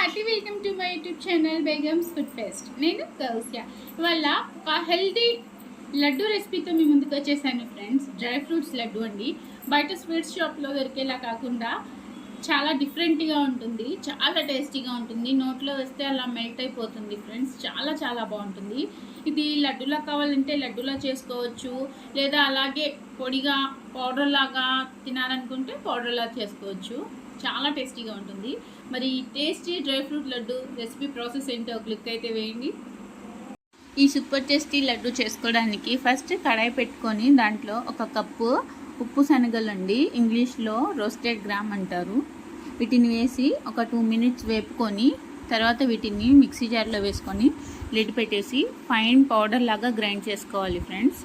Hearty welcome to my YouTube channel Begum's food fest నేను కౌస్య ఇవాళ ఒక హెల్తీ లడ్డు రెసిపీతో మీ ముందుకు వచ్చేసాను ఫ్రెండ్స్ డ్రై ఫ్రూట్స్ లడ్డు అండి. బయట స్వీట్స్ షాప్లో దొరికేలా కాకుండా చాలా డిఫరెంట్గా ఉంటుంది. చాలా టేస్టీగా ఉంటుంది. నోట్లో వేస్తే అలా మెల్ట్ అయిపోతుంది ఫ్రెండ్స్ చాలా చాలా బాగుంటుంది. ఇది లడ్డులా కావాలంటే లడ్డులా చేసుకోవచ్చు. లేదా అలాగే పొడిగా పౌడర్ లాగా తినాలనుకుంటే పౌడర్లా చేసుకోవచ్చు. చాలా టేస్టీగా ఉంటుంది. మరి ఈ tasty dry fruit laddu recipe process ఏంటో క్లిక్ అయితే వేయండి. ఈ సూపర్ టేస్టీ లడ్డు చేసుకోవడానికి ఫస్ట్ కడాయి పెట్టుకొని దాంట్లో ఒక కప్పు ఉప్పు శనగలు అండి ఇంగ్లీష్లో రోస్టెడ్ గ్రామ్ అంటారు. వీటిని వేసి ఒక టూ మినిట్స్ వేపుకొని తర్వాత వీటిని మిక్సీ జార్లో వేసుకొని లిడ్ పెట్టేసి ఫైన్ పౌడర్ లాగా గ్రైండ్ చేసుకోవాలి ఫ్రెండ్స్.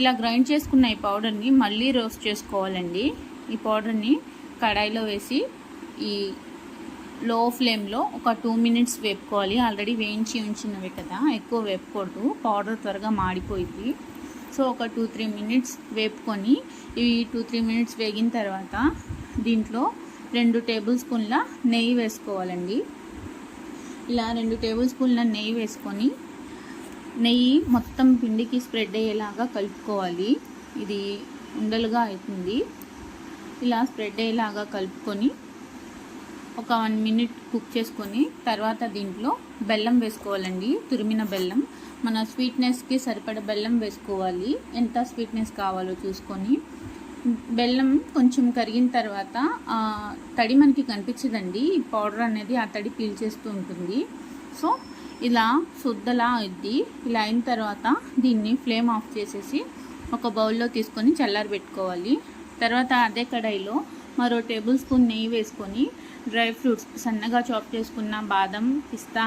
ఇలా గ్రైండ్ చేసుకున్న ఈ పౌడర్ని మళ్ళీ రోస్ట్ చేసుకోవాలండి. ఈ పౌడర్ని కడాయిలో వేసి ఈ లో ఫ్లేమ్లో ఒక టూ మినిట్స్ వేపుకోవాలి. ఆల్రెడీ వేయించి ఉంచినవి కదా ఎక్కువ వేపుకూడదు. పౌడర్ త్వరగా మాడిపోయింది. సో ఒక టూ త్రీ మినిట్స్ వేపుకొని ఇవి టూ త్రీ మినిట్స్ వేగిన తర్వాత దీంట్లో రెండు టేబుల్ స్పూన్ల నెయ్యి వేసుకోవాలండి. ఇలా రెండు టేబుల్ స్పూన్ల నెయ్యి వేసుకొని నెయ్యి మొత్తం పిండికి స్ప్రెడ్ అయ్యేలాగా కలుపుకోవాలి. ఇది ఉండలుగా అవుతుంది. ఇలా స్ప్రెడ్ అయ్యేలాగా కలుపుకొని ఒక వన్ మినిట్ కుక్ చేసుకొని తర్వాత దీంట్లో బెల్లం వేసుకోవాలండి తురిమిన బెల్లం. మన స్వీట్నెస్కి సరిపడ బెల్లం వేసుకోవాలి. ఎంత స్వీట్నెస్ కావాలో చూసుకొని. బెల్లం కొంచెం కరిగిన తర్వాత తడి మనకి కనిపించదండి. ఈ పౌడర్ అనేది ఆ తడి పీల్చేస్తూ ఉంటుంది. సో ఇలా శుద్ధలా అయింది ఇలా అయిన తర్వాత దీన్ని ఫ్లేమ్ ఆఫ్ చేసేసి ఒక బౌల్లో తీసుకొని చల్లారి పెట్టుకోవాలి తర్వాత అదే కడాయిలో మరో టేబుల్ స్పూన్ నెయ్యి వేసుకొని డ్రై ఫ్రూట్స్ సన్నగా చాప్ చేసుకున్న బాదం పిస్తా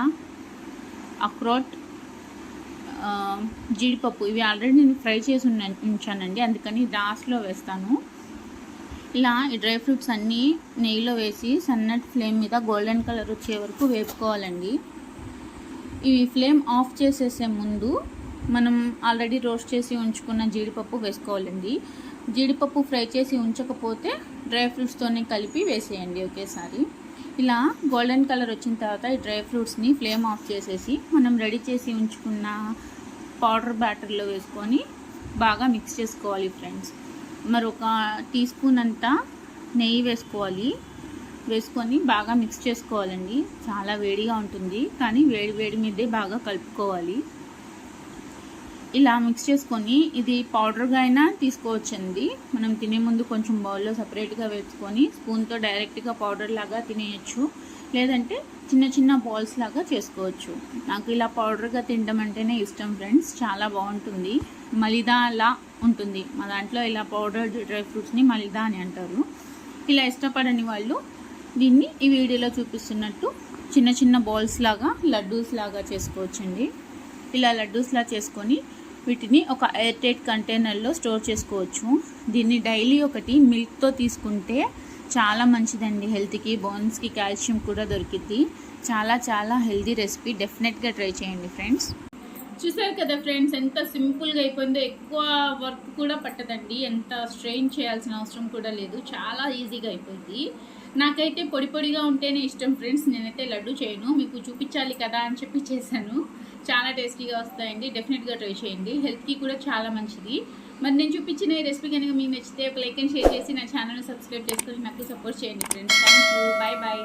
అక్రోట్ జీడిపప్పు ఇవి ఆల్రెడీ నేను ఫ్రై చేసి ఉన్న ఉంచానండి. అందుకని లాస్ట్లో వేస్తాను. ఇలా ఈ డ్రై ఫ్రూట్స్ అన్నీ నెయ్యిలో వేసి సన్నటి ఫ్లేమ్ మీద గోల్డెన్ కలర్ వచ్చే వరకు వేపుకోవాలండి. ఇవి ఫ్లేమ్ ఆఫ్ చేసేసే ముందు మనం ఆల్రెడీ రోస్ట్ చేసి ఉంచుకున్న జీడిపప్పు వేసుకోవాలండి. జీడిపప్పు ఫ్రై చేసి ఉంచకపోతే డ్రై ఫ్రూట్స్తోనే కలిపి వేసేయండి ఒకేసారి. ఇలా గోల్డెన్ కలర్ వచ్చిన తర్వాత ఈ డ్రై ఫ్రూట్స్ని ఫ్లేమ్ ఆఫ్ చేసేసి మనం రెడీ చేసి ఉంచుకున్న పౌడర్ బ్యాటర్లో వేసుకొని బాగా మిక్స్ చేసుకోవాలి ఫ్రెండ్స్. మరి ఒక టీ స్పూన్ అంతా నెయ్యి వేసుకోవాలి. వేసుకొని బాగా మిక్స్ చేసుకోవాలండి. చాలా వేడిగా ఉంటుంది కానీ వేడి వేడి మీదే బాగా కలుపుకోవాలి. ఇలా మిక్స్ చేసుకొని ఇది పౌడర్గా అయినా తీసుకోవచ్చండి. మనం తినే ముందు కొంచెం బౌల్లో సపరేట్గా వేసుకొని స్పూన్తో డైరెక్ట్గా పౌడర్ లాగా తినేయచ్చు. లేదంటే చిన్న చిన్న బాల్స్ లాగా చేసుకోవచ్చు. నాకు ఇలా పౌడర్గా తినడం అంటేనే ఇష్టం ఫ్రెండ్స్ చాలా బాగుంటుంది. మలిదా అలా ఉంటుంది. మా దాంట్లో ఇలా పౌడర్ డ్రై ఫ్రూట్స్ని మలిదా అని అంటారు. ఇలా ఇష్టపడని వాళ్ళు దీన్ని ఈ వీడియోలో చూపిస్తున్నట్టు చిన్న చిన్న బాల్స్ లాగా లడ్డూస్ లాగా చేసుకోవచ్చండి. ఇలా లడ్డూస్లా చేసుకొని వీటిని ఒక ఎయిర్ టైట్ కంటైనర్లో స్టోర్ చేసుకోవచ్చు. దీన్ని డైలీ ఒకటి మిల్క్తో తీసుకుంటే చాలా మంచిదండి. హెల్త్కి బోన్స్కి కాల్షియం కూడా దొరికిద్ది. చాలా చాలా హెల్తీ రెసిపీ. డెఫినెట్గా ట్రై చేయండి ఫ్రెండ్స్. చూసారు కదా ఫ్రెండ్స్ ఎంత సింపుల్గా అయిపోయిందో. ఎక్కువ వర్క్ కూడా పట్టదండి. ఎంత స్ట్రెయిన్ చేయాల్సిన అవసరం కూడా లేదు. చాలా ఈజీగా అయిపోయింది. నాకైతే పొడి పొడిగా ఉంటేనే ఇష్టం ఫ్రెండ్స్. నేనైతే లడ్డు చేయను. మీకు చూపించాలి కదా అని చెప్పి చేశాను. చాలా టేస్టీగా వస్తాయండి. డెఫినెట్గా ట్రై చేయండి. హెల్త్కి కూడా చాలా మంచిది. మరి నేను చూపించిన ఈ రెసిపీ కనుక మీకు నచ్చితే ఒక లైక్ అండ్ షేర్ చేసి నా ఛానల్ని సబ్స్క్రైబ్ చేసుకొని నాకు సపోర్ట్ చేయండి friends thank you bye bye